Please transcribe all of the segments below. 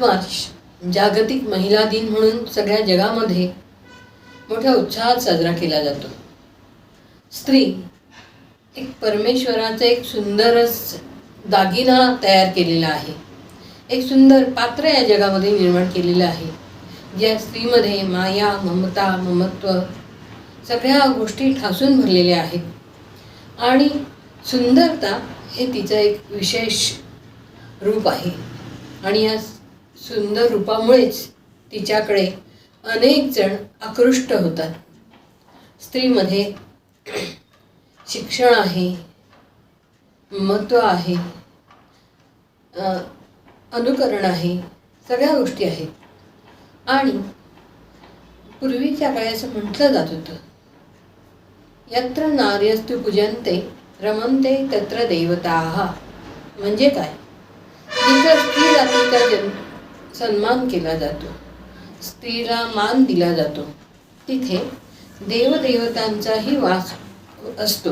म्हणजे जागतिक महिला दिन म्हणून सगळ्या जगामध्ये मोठ्या उत्साहात साजरा केला जातो. स्त्री एक परमेश्वराचं एक सुंदरच दागिना तयार केलेला आहे. एक सुंदर पात्र या जगामध्ये निर्माण केलेलं आहे. ज्या स्त्रीमध्ये माया ममता ममत्व सगळ्या गोष्टी ठासून भरलेल्या आहेत. आणि सुंदरता हे तिचं एक विशेष रूप आहे. आणि या सुंदर रूपामुळेच तिच्याकडे अनेक जण आकृष्ट होतात. स्त्रीमध्ये शिक्षण आहे महत्त्व आहे अनुकरण आहे सगळ्या गोष्टी आहेत. आणि पूर्वीच्या काळाचं असं म्हटलं जात होतं यत्र नार्यस्तु पूजनते रमनते तत्र देवता. म्हणजे काय? जिथं स्त्री जातीचा जन्म सन्मान केला जातो. स्त्रीला मान दिला जातो. तिथे देवदेवतांचाही वास असतो.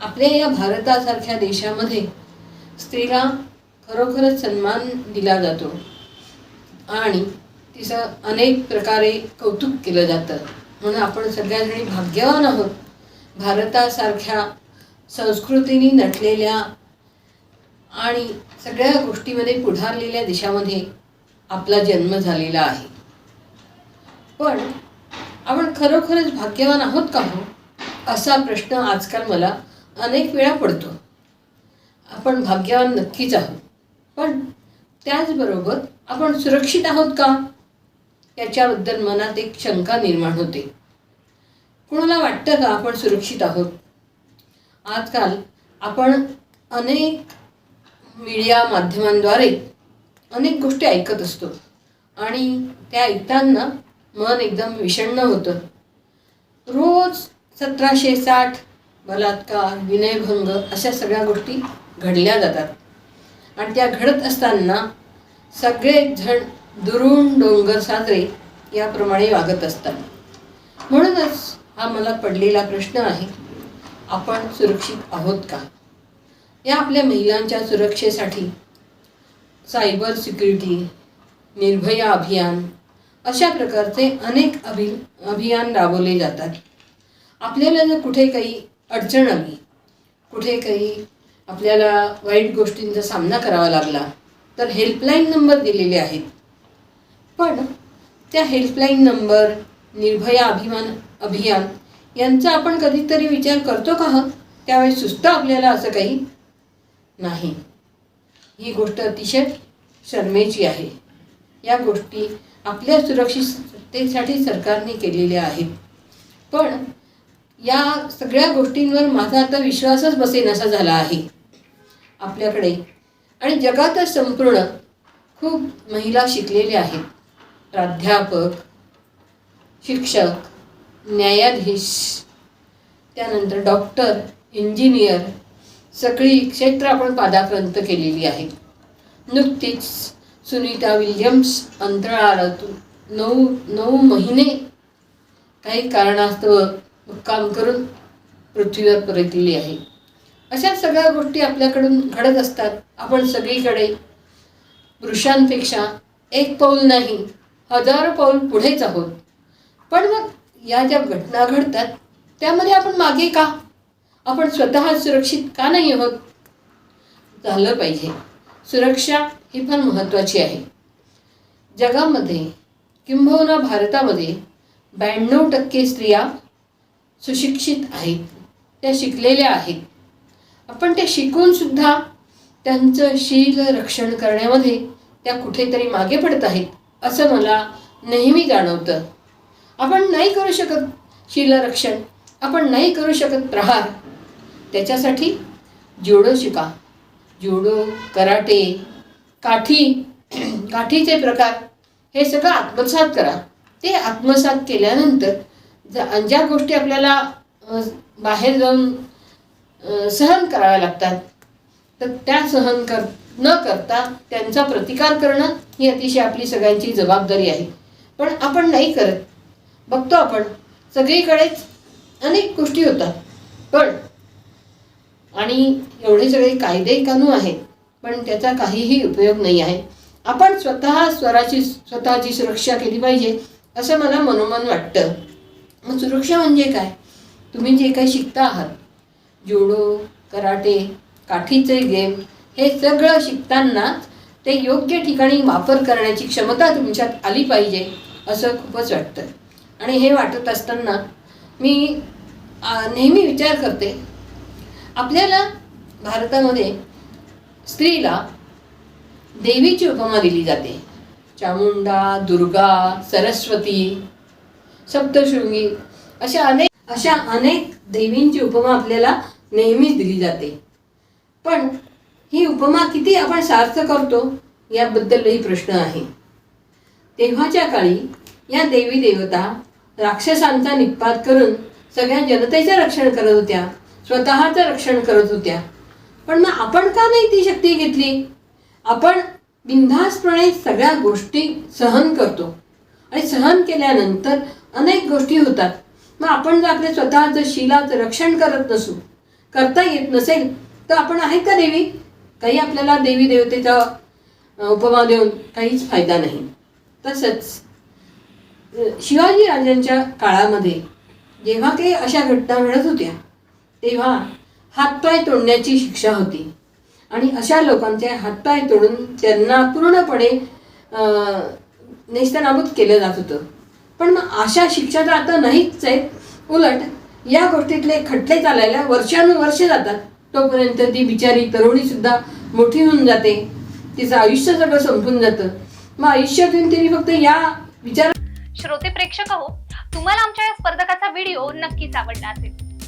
आपल्या या भारतासारख्या देशामध्ये स्त्रीला खरोखरच सन्मान दिला जातो आणि तिचं अनेक प्रकारे कौतुक केलं जातं. म्हणून आपण सगळ्याजणी भाग्यवान आहोत. भारतासारख्या संस्कृतीने नटलेल्या आणि सगळ्या गोष्टीमध्ये पुढारलेल्या देशामध्ये आपला जन्म झालेला आहे. पण आपण खरोखरच भाग्यवान आहोत का हो? असा प्रश्न आजकाल मला अनेक वेळा पडतो. आपण भाग्यवान नक्कीच आहोत. पण त्याचबरोबर आपण सुरक्षित आहोत का? याच्याबद्दल मनात एक शंका निर्माण होते. कुणाला वाटतं का आपण सुरक्षित आहोत? आजकाल आपण अनेक मीडिया माध्यमांद्वारे अनेक गोष्टी ऐकत असतो. आणि त्या ऐकताना मन एकदम विषण्ण होतं. रोज सतराशे साठ बलात्कार विनयभंग अशा सगळ्या गोष्टी घडल्या जातात. आणि त्या घडत असताना सगळेजण दुरून डोंगर साजरे याप्रमाणे वागत असतात. म्हणूनच हा मला पडलेला प्रश्न आहे आपण सुरक्षित आहोत का? या आपल्या महिलांच्या सुरक्षेसाठी सायबर सिक्युरिटी निर्भया अभियान अशा प्रकारचे अनेक अभि अभियान राबवले जातात. आपल्याला जर कुठे काही अडचण आली कुठे काही आपल्याला वाईट गोष्टींचा सामना करावा लागला तर हेल्पलाईन नंबर दिलेले आहेत. पण त्या हेल्पलाईन नंबर निर्भया अभिमान अभियान यांचा आपण कधीतरी विचार करतो का? हं? त्यावेळेस सुचतं आपल्याला असं काही नाही. ही गोष्ट अतिशय शर्मेची आहे. या गोष्टी आपल्या सुरक्षिततेसाठी सरकारने केलेल्या आहेत. पण या सगळ्या गोष्टींवर माझा आता विश्वासच बसेनासा झाला आहे. आपल्याकडे आणि जगातच संपूर्ण खूप महिला शिकलेल्या आहेत. प्राध्यापक शिक्षक न्यायाधीश त्यानंतर डॉक्टर इंजिनियर सगळी क्षेत्र आपण पादाक्रांत केलेली आहे. नुकतीच सुनीता विल्यम्स अंतराळातून नऊ नऊ महिने काही कारणास्तव काम करून पृथ्वीवर परतलेली आहे. अशा सगळ्या गोष्टी आपल्याकडून घडत असतात. आपण सगळीकडे पुरुषांपेक्षा एक पाऊल नाही हजारो पाऊल पुढेच आहोत. पण मग या ज्या घटना घडतात त्यामध्ये आपण मागे का? आपण स्वतः सुरक्षित का नाही आहोत? झालं पाहिजे. सुरक्षा ही फार महत्त्वाची आहे. जगामध्ये किंबहुना भारतामध्ये ब्याण्णव टक्के स्त्रिया सुशिक्षित आहेत. त्या शिकलेल्या आहेत. आपण त्या शिकूनसुद्धा त्यांचं शील रक्षण करण्यामध्ये त्या कुठेतरी मागे पडत आहेत असं मला नेहमी जाणवतं. आपण नाही करू शकत शीलरक्षण आपण नाही करू शकत प्रहार. त्याच्यासाठी ज्युडो शिका. ज्युडो कराटे काठी काठीचे प्रकार हे सगळं आत्मसात करा. ते आत्मसात केल्यानंतर ज ज्या गोष्टी आपल्याला बाहेर जाऊन सहन कराव्या लागतात तर त्या सहन कर न करता त्यांचा प्रतिकार करणं ही अतिशय आपली सगळ्यांची जबाबदारी आहे. पण आपण नाही करत. बघतो आपण सगळीकडेच अनेक गोष्टी होतात. पण आणि एवढे सगळे कायदे कानून आहेत पण त्याचा काहीही उपयोग नाही आहे. आपण स्वतः स्वराची स्वतःची सुरक्षा केली पाहिजे असं मला मनोमन वाटतं. मग सुरक्षा म्हणजे काय? तुम्ही जे काही शिकता आहात जुडो कराटे काठीचे गेम हे सगळं शिकताना ते योग्य ठिकाणी वापर करण्याची क्षमता तुमच्यात आली पाहिजे असं खूपच वाटतं. आणि हे वाटत असताना मी नेहमी विचार करते आपल्याला भारतामध्ये स्त्रीला देवीची उपमा दिली जाते. चामुंडा दुर्गा सरस्वती सप्तशृंगी अशा अनेक अशा अनेक देवींची उपमा आपल्याला नेहमीच दिली जाते. पण ही उपमा किती आपण सार्थ करतो याबद्दलही प्रश्न आहे. तेव्हाच्या काळी या देवी देवता राक्षसांचा निपात करून सगळ्या जनतेचं रक्षण करत होत्या. स्वतःचं रक्षण करत होत्या. पण मग आपण का नाही ती शक्ती घेतली? आपण बिनधास्तपणे सगळ्या गोष्टी सहन करतो. आणि सहन केल्यानंतर अनेक गोष्टी होतात. मग आपण जर आपल्या स्वतःचं शिलाचं रक्षण करत नसू करता येत नसेल तर आपण आहे का देवी? काही आपल्याला देवी देवतेचा उपमा देऊन काहीच फायदा नाही. तसंच शिवाजी राजांच्या काळामध्ये जेव्हा काही अशा घटना घडत होत्या तेव्हा हातपाय तोडण्याची शिक्षा होती. आणि अशा लोकांचे हातपाय तोडून त्यांना पूर्णपणे नेस्तनाबूत केलं जात होतं. पण मग अशा शिक्षा तर आता नाहीच आहेत. उलट या गोष्टीतले खटले चालायला वर्षानुवर्षे जातात. तोपर्यंत ती बिचारी तरुणी सुद्धा मोठी होऊन जाते. तिचं आयुष्य सगळं संपून जातं. मग आयुष्यातून तिने फक्त या विचार श्रोते प्रेक्षक हो तुम्हाला आमच्या या स्पर्धकाचा व्हिडिओ नक्कीच आवडला असेल.